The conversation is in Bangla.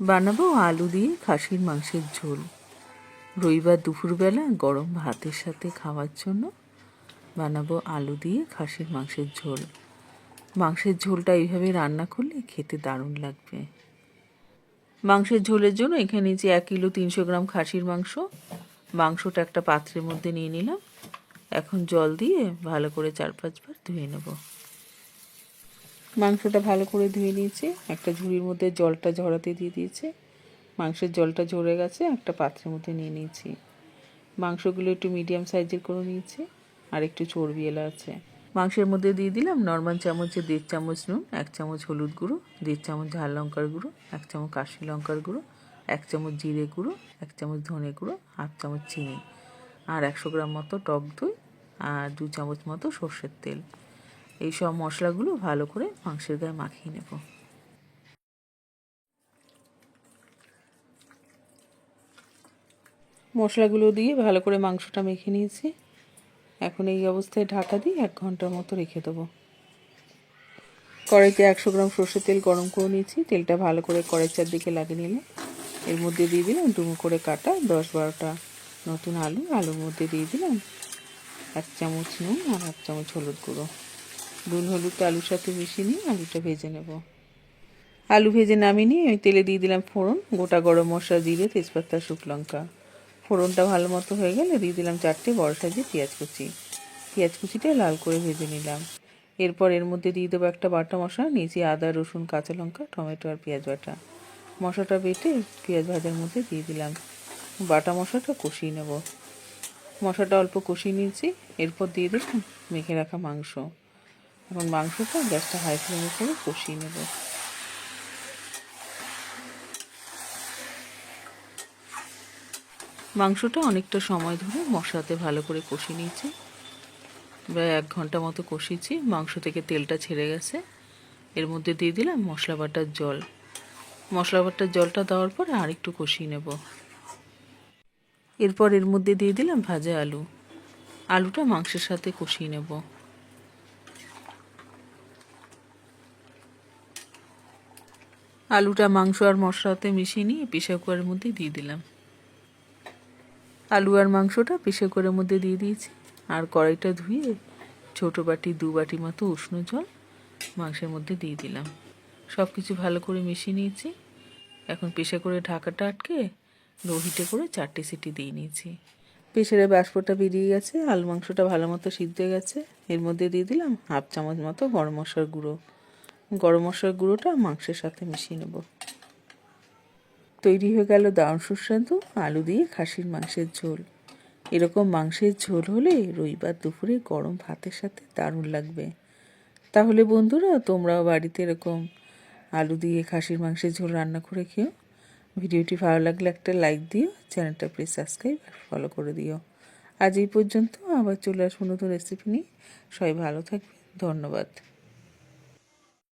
বানাবো আলু দিয়ে খাসির মাংসের ঝোল। রবিবার দুপুরবেলা গরম ভাতের সাথে খাওয়ার জন্য বানাবো আলু দিয়ে খাসির মাংসের ঝোল। মাংসের ঝোলটা এইভাবে রান্না করলে খেতে দারুণ লাগবে। মাংসের ঝোলের জন্য এখানে নিয়েছি এক কিলো তিনশো গ্রাম খাসির মাংস। মাংসটা একটা পাত্রের মধ্যে নিয়ে নিলাম। এখন জল দিয়ে ভালো করে চার পাঁচবার ধুয়ে নেব। মাংসটা ভালো করে ধুয়ে নিয়েছি। একটা ঝুড়ির মধ্যে জলটা ঝরাতে দিয়ে দিয়েছে। মাংসের জলটা ঝরে গেছে, একটা পাত্রের মধ্যে নিয়ে নিয়েছি। মাংসগুলো একটু মিডিয়াম সাইজের করে নিয়েছি, আর একটু চর্বি এলা আছে মাংসের মধ্যে দিয়ে দিলাম নর্মাল চামচে দেড় চামচ নুন, এক চামচ হলুদ গুঁড়ো, দেড় চামচ ঝাল লঙ্কার গুঁড়ো, এক চামচ কাশি লঙ্কার গুঁড়ো, এক চামচ জিরে গুঁড়ো, এক চামচ ধনে গুঁড়ো, হাফ চামচ চিনি, আর একশো গ্রাম মতো টক দই, আর দু চামচ মতো সর্ষের তেল। এই সব মশলাগুলো ভালো করে মাংসের গায়ে মাখিয়ে নেব। মশলাগুলো দিয়ে ভালো করে মাংসটা মেখে নিয়েছি। এখন এই অবস্থায় ঢাকা দিয়ে এক ঘণ্টার মতো রেখে দেবো। কড়াইতে একশো গ্রাম সর্ষের তেল গরম করে নিয়েছি। তেলটা ভালো করে কড়াই চারদিকে লাগিয়ে নিলে এর মধ্যে দিয়ে দিলাম ডুমো করে কাটা দশ বারোটা নতুন আলু। আলুর মধ্যে দিয়ে দিলাম এক চামচ নুন আর এক চামচ হলুদ গুঁড়ো। নুন হলুদটা আলুর সাথে মিশিয়ে নিয়ে আলুটা ভেজে নেব। আলু ভেজে নামিয়ে নিয়ে ওই তেলে দিয়ে দিলাম ফোড়ন, গোটা গরম মশলা, জিরে, তেজপাতা, শুকনো লঙ্কা। ফোড়নটা ভালো মতো হয়ে গেলে দিয়ে দিলাম চারটে বড় সাইজের পেঁয়াজ কুচি। পেঁয়াজ কুচিটা লাল করে ভেজে নিলাম। এরপর এর মধ্যে দিয়ে দেবো একটা বাটা মশলা, নিয়েছি আদা, রসুন, কাঁচা লঙ্কা, টমেটো আর পেঁয়াজ বাটা। মশলাটা বেটে পেঁয়াজ ভাজার মধ্যে দিয়ে দিলাম। বাটা মশলাটা কষিয়ে নেব। মশলাটা অল্প কষিয়ে নিয়েছি, এরপর দিয়ে দিলাম মেখে রাখা মাংস। এখন মাংসটা গ্যাসটা হাই ফ্লেমে করে কষিয়ে নেব। মাংসটা অনেকটা সময় ধরে মশলাতে ভালো করে কষিয়ে নিয়েছি। প্রায় এক ঘণ্টা মতো কষিয়েছি মাংস থেকে তেলটা ছেড়ে গেছে। এর মধ্যে দিয়ে দিলাম মশলা বাটার জল। মশলা বাটার জলটা দেওয়ার পর আর একটু কষিয়ে নেব। এরপর এর মধ্যে দিয়ে দিলাম ভাজা আলু। আলুটা মাংসের সাথে কষিয়ে নেব। আলুটা, মাংস আর মশলাতে মিশিয়ে নিয়ে প্রেশার কুকারের মধ্যে দিয়ে দিলাম। আলু আর মাংসটা প্রেশার কুকারের মধ্যে দিয়ে দিয়েছি। আর কড়াইটা ধুয়ে ছোটো বাটি, দু বাটি মতো উষ্ণ জল মাংসের মধ্যে দিয়ে দিলাম। সব কিছু ভালো করে মিশিয়ে নিয়েছি। এখন প্রেশার করে ঢাকাটা আটকে লো হিটে করে চারটে সিটি দিয়ে নিয়েছি। প্রেশারে বাষ্পটা বেরিয়ে গেছে। আলু মাংসটা ভালো মতো সিদ্ধ হয়ে গেছে। এর মধ্যে দিয়ে দিলাম হাফ চামচ মতো গরম মশলার গুঁড়ো। গরম মশলার গুঁড়োটা মাংসের সাথে মিশিয়ে নেব। তৈরি হয়ে গেল দারুণ সুস্বাদু আলু দিয়ে খাসির মাংসের ঝোল। এরকম মাংসের ঝোল হলে রবিবার দুপুরে গরম ভাতের সাথে দারুণ লাগবে। তাহলে বন্ধুরা, তোমরাও বাড়িতে এরকম আলু দিয়ে খাসির মাংসের ঝোল রান্না করে খেও। ভিডিওটি ভালো লাগলে একটা লাইক দিও, চ্যানেলটা প্লিজ সাবস্ক্রাইব আর ফলো করে দিও। আজ এই পর্যন্ত আবার চলে আসব নতুন রেসিপি নিয়ে। সবাই ভালো থাকবে ধন্যবাদ।